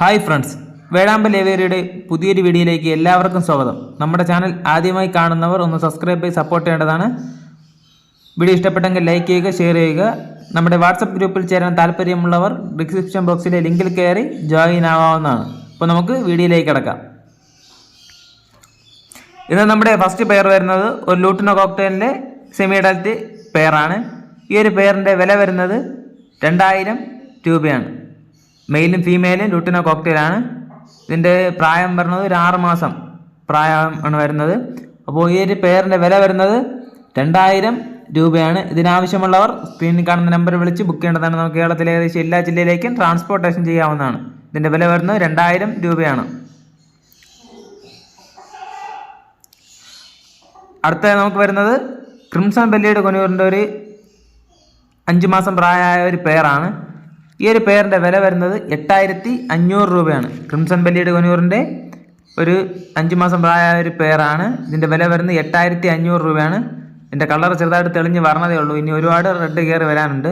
Hi friends. വേഴാമ്പ ലേവേരിയുടെ പുതിയൊരു വീഡിയോയിലേക്ക് എല്ലാവർക്കും സ്വാഗതം. നമ്മുടെ ചാനൽ ആദ്യമായി കാണുന്നവർ ഒന്ന് സബ്സ്ക്രൈബ് ചെയ്ത് സപ്പോർട്ട് ചെയ്യേണ്ടതാണ്. വീഡിയോ ഇഷ്ടപ്പെട്ടെങ്കിൽ ലൈക്ക് ചെയ്യുക ഷെയർ ചെയ്യുക. നമ്മുടെ വാട്സപ്പ് ഗ്രൂപ്പിൽ ചേരാൻ താല്പര്യമുള്ളവർ ഡിസ്ക്രിപ്ഷൻ ബോക്സിലെ ലിങ്കിൽ കയറി ജോയിൻ ആവാവുന്നതാണ്. അപ്പോൾ നമുക്ക് വീഡിയോയിലേക്ക് കിടക്കാം. ഇന്ന് നമ്മുടെ ഫസ്റ്റ് പെയർ വരുന്നത് ഒരു ലൂട്ടിനോ കോക്ടെയിലിന്റെ സെമി അഡൽറ്റ് പെയറാണ് ഈ ഒരു പെയറിന്റെ വില വരുന്നത് രണ്ടായിരം രൂപയാണ്. മെയിലും ഫീമെയിലും ലുട്ടിനോ കോക്ടെയിലാണ്. ഇതിന്റെ പ്രായം വരുന്നത് ഒരു ആറ് മാസം. പ്രായമാണ് വരുന്നത്. അപ്പോൾ ഈ ഒരു പെയറിന്റെ വില വരുന്നത് രണ്ടായിരം രൂപയാണ്. ഇതിനാവശ്യമുള്ളവർ സ്ക്രീനിൽ കാണുന്ന നമ്പർ വിളിച്ച് ബുക്ക് ചെയ്യേണ്ടതാണ്. നമുക്ക് കേരളത്തിലെ ഏകദേശം എല്ലാ ജില്ലയിലേക്കും ട്രാൻസ്പോർട്ടേഷൻ ചെയ്യാവുന്നതാണ്. ഇതിന്റെ വില വരുന്നത് രണ്ടായിരം രൂപയാണ്. അടുത്ത നമുക്ക് വരുന്നത് ക്രിംസൺ ബെല്ലിയുടെ കൊനൂറിന്റെ ഒരു അഞ്ച് മാസം പ്രായമായ ഒരു പെയറാണ് ഈ ഒരു പെയറിന്റെ വില വരുന്നത് എട്ടായിരത്തി അഞ്ഞൂറ് രൂപയാണ്. ക്രിംസൺ ബെല്ലിയുടെ കൊനൂറിന്റെ ഒരു അഞ്ച് മാസം പ്രായമായ ഒരു പെയറാണ് ഇതിന്റെ വില വരുന്നത് എട്ടായിരത്തി അഞ്ഞൂറ് രൂപയാണ്. ഇതിന്റെ കളർ ചെറുതായിട്ട് തെളിഞ്ഞ് വരണതേ ഉള്ളൂ. ഇനി ഒരുപാട് റെഡ് കയറി വരാനുണ്ട്.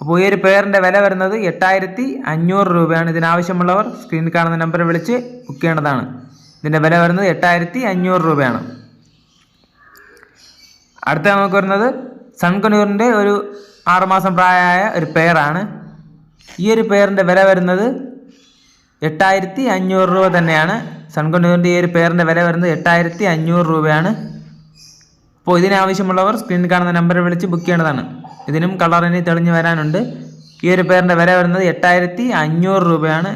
അപ്പോൾ ഈ ഒരു പെയറിന്റെ വില വരുന്നത് എട്ടായിരത്തി അഞ്ഞൂറ് രൂപയാണ്. ഇതിനാവശ്യമുള്ളവർ സ്ക്രീനിൽ കാണുന്ന നമ്പറിൽ വിളിച്ച് ബുക്ക് ചെയ്യേണ്ടതാണ്. ഇതിന്റെ വില വരുന്നത് എട്ടായിരത്തി അഞ്ഞൂറ് രൂപയാണ്. അടുത്ത നമുക്ക് വരുന്നത് സൺകനൂറിന്റെ ഒരു ആറുമാസം പ്രായമായ ഒരു പെയറാണ് ഈ ഒരു പെയറിന്റെ വില വരുന്നത് എട്ടായിരത്തി അഞ്ഞൂറ് രൂപ തന്നെയാണ്. സൺകൊണ്ടുവിന്റെ ഈ ഒരു പെയറിന്റെ വില വരുന്നത് എട്ടായിരത്തി അഞ്ഞൂറ് രൂപയാണ്. അപ്പോൾ ഇതിനാവശ്യമുള്ളവർ സ്ക്രീനിൽ കാണുന്ന നമ്പറിൽ വിളിച്ച് ബുക്ക് ചെയ്യേണ്ടതാണ്. ഇതിനും കളറിന് തെളിഞ്ഞ് വരാനുണ്ട്. ഈ ഒരു പെയറിന്റെ വില വരുന്നത് എട്ടായിരത്തി അഞ്ഞൂറ് രൂപയാണ്.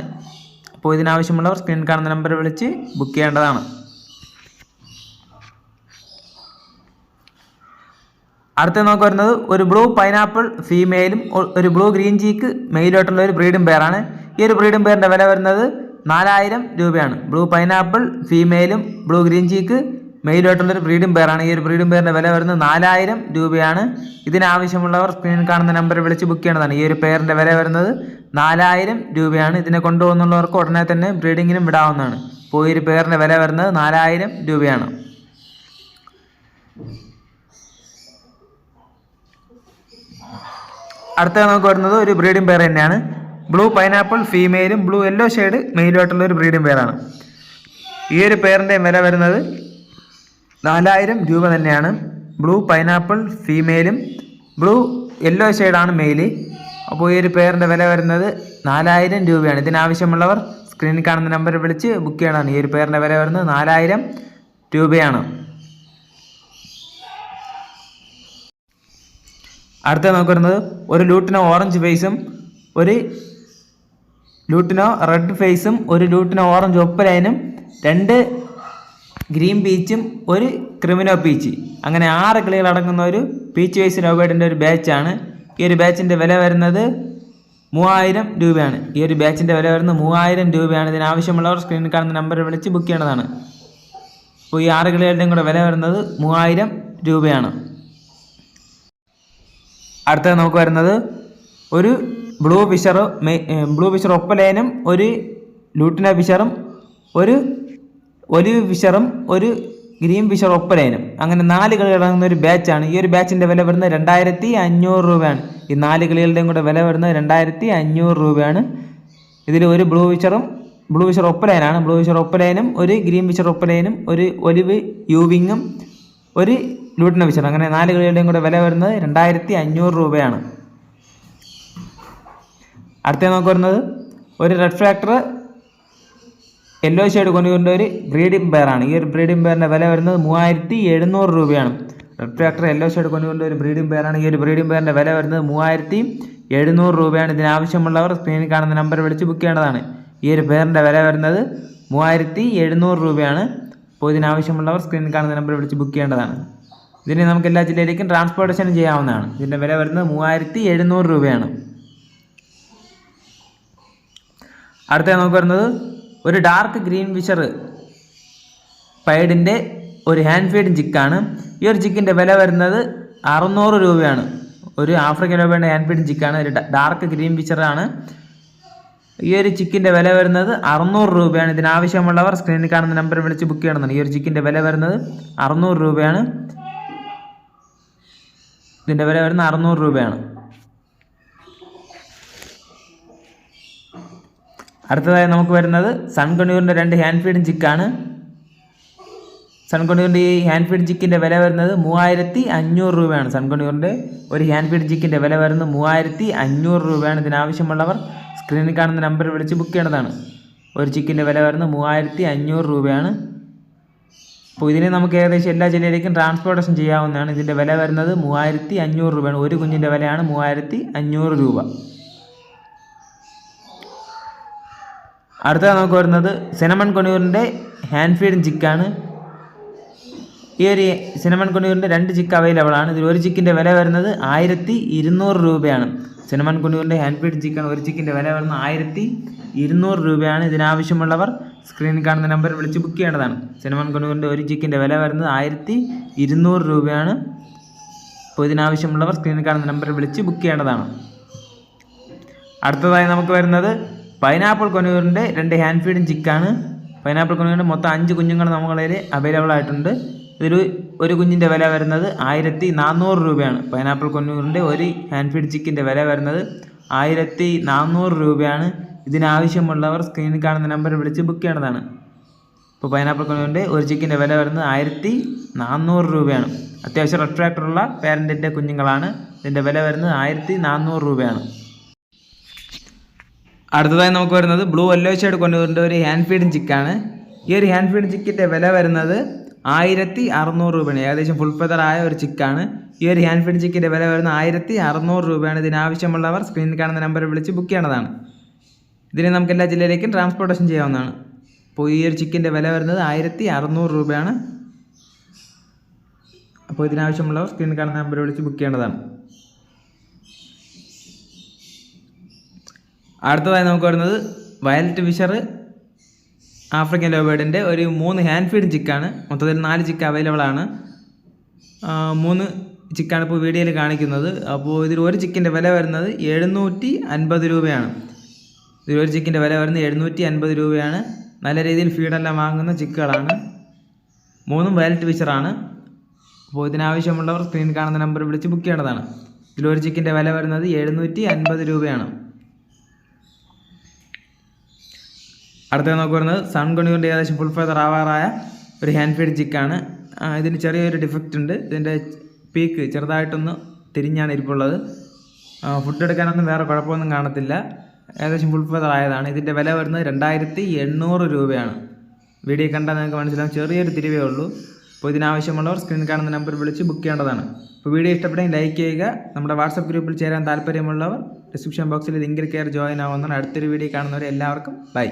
അപ്പോൾ ഇതിനാവശ്യമുള്ളവർ സ്ക്രീനിൽ കാണുന്ന നമ്പറിൽ വിളിച്ച് ബുക്ക് ചെയ്യേണ്ടതാണ്. അടുത്ത നമുക്ക് വരുന്നത് ഒരു ബ്ലൂ പൈനാപ്പിൾ ഫീമെയിലും ഒരു ബ്ലൂ ഗ്രീൻ ചീക്ക് മെയിലായിട്ടുള്ള ഒരു ബ്രീഡും പെയറാണ് ഈ ഒരു ബ്രീഡും പെയറിന്റെ വില വരുന്നത് നാലായിരം രൂപയാണ്. ബ്ലൂ പൈനാപ്പിൾ ഫീമെയിലും ബ്ലൂ ഗ്രീൻ ചീക്ക് മെയിലായിട്ടുള്ള ഒരു ബ്രീഡും പെയറാണ് ഈ ഒരു ബ്രീഡും പെയറിന്റെ വില വരുന്നത് നാലായിരം രൂപയാണ്. ഇതിനാവശ്യമുള്ളവർ സ്ക്രീനിൽ കാണുന്ന നമ്പറിൽ വിളിച്ച് ബുക്ക് ചെയ്യേണ്ടതാണ്. ഈ ഒരു പെയറിന്റെ വില വരുന്നത് നാലായിരം രൂപയാണ്. ഇതിനെ കൊണ്ടുപോകുന്നുള്ളവർക്ക് ഉടനെ തന്നെ ബ്രീഡിങ്ങിനും വിടാവുന്നതാണ്. അപ്പോൾ ഈ ഒരു പെയറിന്റെ വില വരുന്നത് നാലായിരം രൂപയാണ്. അടുത്ത നമുക്ക് വരുന്നത് ഒരു ബ്രീഡിംഗ് പെയർ തന്നെയാണ്. ബ്ലൂ പൈനാപ്പിൾ ഫീമെയിലും ബ്ലൂ യെല്ലോ ഷെയ്ഡ് മെയിലുമായിട്ടുള്ള ഒരു ബ്രീഡിംഗ് പെയറാണ് ഈ ഒരു പെയറിന്റെ വില വരുന്നത് നാലായിരം രൂപ തന്നെയാണ്. ബ്ലൂ പൈനാപ്പിൾ ഫീമെയിലും ബ്ലൂ യെല്ലോ ഷെയ്ഡാണ് മെയിൽ അപ്പോൾ ഈ ഒരു പെയറിന്റെ വില വരുന്നത് നാലായിരം രൂപയാണ്. ഇതിനാവശ്യമുള്ളവർ സ്ക്രീനിൽ കാണുന്ന നമ്പർ വിളിച്ച് ബുക്ക് ചെയ്യണമെന്ന് ഈ ഒരു പെയറിന്റെ വില വരുന്നത് നാലായിരം രൂപയാണ്. അടുത്ത നമുക്ക് വരുന്നത് ഒരു ലൂട്ടിനോ ഓറഞ്ച് ഫേസും ഒരു ലൂട്ടിനോ റെഡ് ഫേസും ഒരു ലൂട്ടിനോ ഓറഞ്ച് ഒപ്പലൈനും രണ്ട് ഗ്രീൻ പീച്ചും ഒരു ക്രിമിനോ പീച്ച് അങ്ങനെ ആറ് കിളികൾ അടങ്ങുന്ന ഒരു പീച്ച് വൈസ് നോബേഡിന്റെ ഒരു ബാച്ചാണ് ഈ ഒരു ബാച്ചിന്റെ വില വരുന്നത് മൂവായിരം രൂപയാണ്. ഈ ഒരു ബാച്ചിന്റെ വില വരുന്നത് മൂവായിരം രൂപയാണ്. ഇതിനാവശ്യമുള്ളവർ സ്ക്രീനിൽ കാണുന്ന നമ്പർ വിളിച്ച് ബുക്ക് ചെയ്യേണ്ടതാണ് അപ്പോൾ ഈ ആറ് കിളികളുടെയും കൂടെ വില വരുന്നത് മൂവായിരം രൂപയാണ്. അടുത്തത് നമുക്ക് വരുന്നത് ഒരു ബ്ലൂ ഫിഷർ ബ്ലൂ ഫിഷർ ഒപ്പലേനും ഒരു ലൂട്ടിന ഫിഷറും ഒരു ഒലിവ് ഫിഷറും ഒരു ഗ്രീൻ ഫിഷർ ഒപ്പലേനും. അങ്ങനെ നാല് കളി ഇറങ്ങുന്ന ഒരു ബാച്ചാണ്. ഈ ഒരു ബാച്ചിന്റെ വില വരുന്നത് രണ്ടായിരത്തി അഞ്ഞൂറ് രൂപയാണ്. ഈ നാല് കളികളുടെയും കൂടെ വില വരുന്നത് രണ്ടായിരത്തി അഞ്ഞൂറ് രൂപയാണ്. ഇതിൽ ഒരു ബ്ലൂ ഫിഷറും ബ്ലൂ ഫിഷർ ഒപ്പലൈനാണ്. ബ്ലൂ ഫിഷർ ഒപ്പലൈനും ഒരു ഗ്രീൻ ഫിഷർ ഒപ്പലൈനും ഒരു ഒലിവ് യൂവിങ്ങും ഒരു ലൂട്ടിന ഫിഷർ അങ്ങനെ നാല് കളികളുടെയും കൂടെ വില വരുന്നത് രണ്ടായിരത്തി അഞ്ഞൂറ് രൂപയാണ്. അടുത്ത നമുക്ക് വരുന്നത് ഒരു റെഡ് ഫാക്ടർ യെല്ലോ ഷെയ്ഡ് കൊണ്ടുകൊണ്ട് ഒരു ബ്രീഡിംഗ് പെയറാണ് ഈ ഒരു ബ്രീഡിംഗ് പെയറിന്റെ വില വരുന്നത് മൂവായിരത്തി എഴുന്നൂറ് രൂപയാണ്. റെഡ് ഫാക്ടർ യെല്ലോ ഷെയ്ഡ് കൊണ്ടുകൊണ്ട് ഒരു ബ്രീഡിംഗ് പെയറാണ് ഈ ഒരു ബ്രീഡിംഗ് പെയറിന്റെ വില വരുന്നത് മൂവായിരത്തി എഴുന്നൂറ് രൂപയാണ് ഇതിനാവശ്യമുള്ളവർ സ്ക്രീനിൽ കാണുന്ന നമ്പർ വിളിച്ച് ബുക്ക് ചെയ്യേണ്ടതാണ്. ഈ ഒരു പെയറിന്റെ വില വരുന്നത് മൂവായിരത്തി എഴുന്നൂറ് രൂപയാണ്. അപ്പോൾ ഇതിനാവശ്യമുള്ളവർ സ്ക്രീനിൽ കാണുന്ന നമ്പർ വിളിച്ച് ബുക്ക് ചെയ്യേണ്ടതാണ്. ഇതിന് നമുക്ക് എല്ലാ ജില്ലയിലേക്കും ട്രാൻസ്പോർട്ടേഷൻ ചെയ്യാവുന്നതാണ്. ഇതിന്റെ വില വരുന്നത് മൂവായിരത്തി എഴുന്നൂറ് രൂപയാണ്. അടുത്ത നമുക്ക് വരുന്നത് ഒരു ഡാർക്ക് ഗ്രീൻ ഫിഷർ പൈഡിന്റെ ഒരു ഹാൻഡ് ഫീഡ് ചിക്കാണ് ഈ ഒരു ചിക്കിന്റെ വില വരുന്നത് അറുന്നൂറ് രൂപയാണ്. ഒരു ആഫ്രിക്കൻ രൂപയുടെ ഹാൻഡ് ഫീഡ് ചിക്കാണ് ഒരു ഡാർക്ക് ഗ്രീൻ ഫിഷറാണ് ഈ ഒരു ചിക്കിന്റെ വില വരുന്നത് അറുന്നൂറ് രൂപയാണ്. ഇതിനാവശ്യമുള്ളവർ സ്ക്രീനിൽ കാണുന്ന നമ്പർ വിളിച്ച് ബുക്ക് ചെയ്യണമെന്നാണ്. ഈ ഒരു ചിക്കിന്റെ വില വരുന്നത് അറുന്നൂറ് രൂപയാണ്. ഇതിന്റെ വില വരുന്ന അറുന്നൂറ് രൂപയാണ്. അടുത്തതായി നമുക്ക് വരുന്നത് സൺകണ്ണൂരിന്റെ രണ്ട് ഹാൻഡ് ഫീഡ് ചിക്കാണ് സൺകണ്ണൂരിന്റെ ഈ ഹാൻഡ് ഫീഡ് ചിക്കിന്റെ വില വരുന്നത് മൂവായിരത്തി അഞ്ഞൂറ് രൂപയാണ്. സൺകണ്ണൂരിന്റെ ഒരു ഹാൻഡ് ഫീഡ് ചിക്കിന്റെ വില വരുന്നത് മൂവായിരത്തി അഞ്ഞൂറ് രൂപയാണ്. ഇതിനാവശ്യമുള്ളവർ സ്ക്രീനിൽ കാണുന്ന നമ്പർ വിളിച്ച് ബുക്ക് ചെയ്യേണ്ടതാണ്. ഒരു ചിക്കിന്റെ വില വരുന്നത് മൂവായിരത്തി അഞ്ഞൂറ് രൂപയാണ്. അപ്പോൾ ഇതിനെ നമുക്ക് ഏകദേശം എല്ലാ ജില്ലയിലേക്കും ട്രാൻസ്പോർട്ടേഷൻ ചെയ്യാവുന്നതാണ്. ഇതിന്റെ വില വരുന്നത് മൂവായിരത്തി അഞ്ഞൂറ് രൂപയാണ്. ഒരു കുഞ്ഞിന്റെ വിലയാണ് മൂവായിരത്തി അഞ്ഞൂറ് രൂപ. അടുത്തത് നമുക്ക് വരുന്നത് സിനമൺ കൊണ്ണൂരിന്റെ ഹാൻഡ് ഫീഡ് ചിക്കാണ് ഈ ഒരു സിനമൺ കൊണ്ണൂരിന്റെ രണ്ട് ചിക്ക് അവൈലബിൾ ആണ്. ഇതിൽ ഒരു ചിക്കിന്റെ വില വരുന്നത് ആയിരത്തി ഇരുന്നൂറ് രൂപയാണ്. സിനമൺ കൊണ്ണൂരിന്റെ ഹാൻഡ് ഫീഡ് ചിക്കാണ് ഒരു ചിക്കിന്റെ വില വരുന്നത് ആയിരത്തി ഇരുന്നൂറ് രൂപയാണ് ഇതിനാവശ്യമുള്ളവർ സ്ക്രീനിൽ കാണുന്ന നമ്പർ വിളിച്ച് ബുക്ക് ചെയ്യേണ്ടതാണ്. സിനിമൻ കൊണ്ടുകൊണ്ട് ഒരു ചിക്കിന്റെ വില വരുന്നത് ആയിരത്തി ഇരുന്നൂറ് രൂപയാണ്. അപ്പോൾ ഇതിനാവശ്യമുള്ളവർ സ്ക്രീനിൽ കാണുന്ന നമ്പർ വിളിച്ച് ബുക്ക് ചെയ്യേണ്ടതാണ്. അടുത്തതായി നമുക്ക് വരുന്നത് പൈനാപ്പിൾ കൊനൂറിന്റെ രണ്ട് ഹാൻഡ് ഫീഡും ചിക്കാണ് പൈനാപ്പിൾ കൊനൂറിന്റെ മൊത്തം അഞ്ച് കുഞ്ഞുങ്ങൾ നമ്മളതിൽ അവൈലബിൾ ആയിട്ടുണ്ട്. ഇതിൽ ഒരു കുഞ്ഞിന്റെ വില വരുന്നത് ആയിരത്തി നാനൂറ് രൂപയാണ്. പൈനാപ്പിൾ കൊന്നൂറിന്റെ ഒരു ഹാൻഡ് ഫീഡ് ചിക്കിന്റെ വില വരുന്നത് ആയിരത്തി നാനൂറ് രൂപയാണ്. ഇതിനാവശ്യമുള്ളവർ സ്ക്രീനിൽ കാണുന്ന നമ്പർ വിളിച്ച് ബുക്ക് ചെയ്യേണ്ടതാണ്. ഇപ്പോൾ പൈനാപ്പിൾ കുഞ്ഞുണ്ട് ഒരു ചിക്കിന്റെ വില വരുന്നത് ആയിരത്തി നാനൂറ് രൂപയാണ്. അത്യാവശ്യം റെട്രാക്ടറുള്ള പാരന്റിന്റെ കുഞ്ഞുങ്ങളാണ്. ഇതിന്റെ വില വരുന്നത് ആയിരത്തി നാനൂറ് രൂപയാണ്. അടുത്തതായി നമുക്ക് വരുന്നത് ബ്ലൂ യെല്ലോ ഷെയ്ഡ് കൊണ്ടുവരേണ്ട ഒരു ഹാൻഡ് ഫീഡ് ചിക്കാണ് ഈ ഒരു ഹാൻഡ് ഫീഡ് ചിക്കിന്റെ വില വരുന്നത് ആയിരത്തി അറുന്നൂറ് രൂപയാണ്. ഏകദേശം ഫുൾ ആയ ഒരു ചിക്കാണ് ഈ ഒരു ഹാൻഡ് ഫീഡ് ചിക്കിന്റെ വില വരുന്നത് ആയിരത്തി അറുന്നൂറ് രൂപയാണ്. ഇതിനാവശ്യമുള്ളവർ സ്ക്രീനിൽ കാണുന്ന നമ്പറിൽ വിളിച്ച് ബുക്ക് ചെയ്യേണ്ടതാണ്. ഇതിന് നമുക്ക് എല്ലാ ജില്ലയിലേക്കും ട്രാൻസ്പോർട്ടേഷൻ ചെയ്യാവുന്നതാണ്. അപ്പോൾ ഈ ഒരു ചിക്കിന്റെ വില വരുന്നത് ആയിരത്തി അറുന്നൂറ് രൂപയാണ്. അപ്പോൾ ഇതിനാവശ്യമുള്ളവർ സ്ക്രീൻ കാണുന്ന നമ്പർ വിളിച്ച് ബുക്ക് ചെയ്യേണ്ടതാണ്. അടുത്തതായി നമുക്ക് വരുന്നത് വയലറ്റ് ഫിഷർ ആഫ്രിക്കൻ ലോബേഡിന്റെ ഒരു മൂന്ന് ഹാൻഡ് ഫീഡ് ചിക്കാണ് മൊത്തത്തിൽ നാല് ചിക്ക് അവൈലബിൾ ആണ്. മൂന്ന് ചിക്കാണ് ഇപ്പോൾ വീഡിയോയിൽ കാണിക്കുന്നത്. അപ്പോൾ ഇതിൽ ഒരു ചിക്കിന്റെ വില വരുന്നത് എഴുന്നൂറ്റി അൻപത് രൂപയാണ്. ഒരു ചിക്കിന്റെ വില വരുന്നത് എഴുന്നൂറ്റി അൻപത് രൂപയാണ്. നല്ല രീതിയിൽ ഫീഡെല്ലാം വാങ്ങുന്ന ചിക്കുകളാണ് മൂന്നും വയലറ്റ് ഫിഷറാണ് അപ്പോൾ ഇതിനാവശ്യമുള്ളവർ സ്ക്രീൻ കാണുന്ന നമ്പർ വിളിച്ച് ബുക്ക് ചെയ്യേണ്ടതാണ്. ഇതിലൊരു ചിക്കിന്റെ വില വരുന്നത് എഴുന്നൂറ്റി അൻപത് രൂപയാണ്. അടുത്തത് നോക്കി വരുന്നത് സൺ ഗണിയുടെ ഏകദേശം ഫുൾ ഫെദർ ആവാറായ ഒരു ഹാൻഡ് ഫീഡ് ചിക്കാണ് ഇതിന് ചെറിയൊരു ഡിഫക്റ്റ് ഉണ്ട്. ഇതിന്റെ പീക്ക് ചെറുതായിട്ടൊന്ന് തിരിഞ്ഞാണ് ഇരിപ്പുള്ളത്. ഫുഡ് എടുക്കാനൊന്നും വേറെ കുഴപ്പമൊന്നും കാണത്തില്ല. ഏകദേശം ഫുൾ ഫെതർ ആയതാണ്. ഇതിന്റെ വില വരുന്നത് രണ്ടായിരത്തി എണ്ണൂറ് രൂപയാണ്. വീഡിയോ കണ്ടാൽ നിങ്ങൾക്ക് മനസ്സിലാവും. ചെറിയൊരു തിരിവേ ഉള്ളൂ. അപ്പോൾ ഇതിനാവശ്യമുള്ളവർ സ്ക്രീൻ കാണുന്ന നമ്പർ വിളിച്ച് ബുക്ക് ചെയ്യേണ്ടതാണ്. അപ്പോൾ വീഡിയോ ഇഷ്ടപ്പെട്ടെങ്കിൽ ലൈക്ക് ചെയ്യുക. നമ്മുടെ വാട്സപ്പ് ഗ്രൂപ്പിൽ ചേരാൻ താല്പര്യമുള്ളവർ ഡിസ്ക്രിപ്ഷൻ ബോക്സിൽ ലിങ്കിൽ കയറി ജോയിൻ ആവുന്നതാണ്. അടുത്തൊരു വീഡിയോ കാണുന്നവരെ എല്ലാവർക്കും ബൈ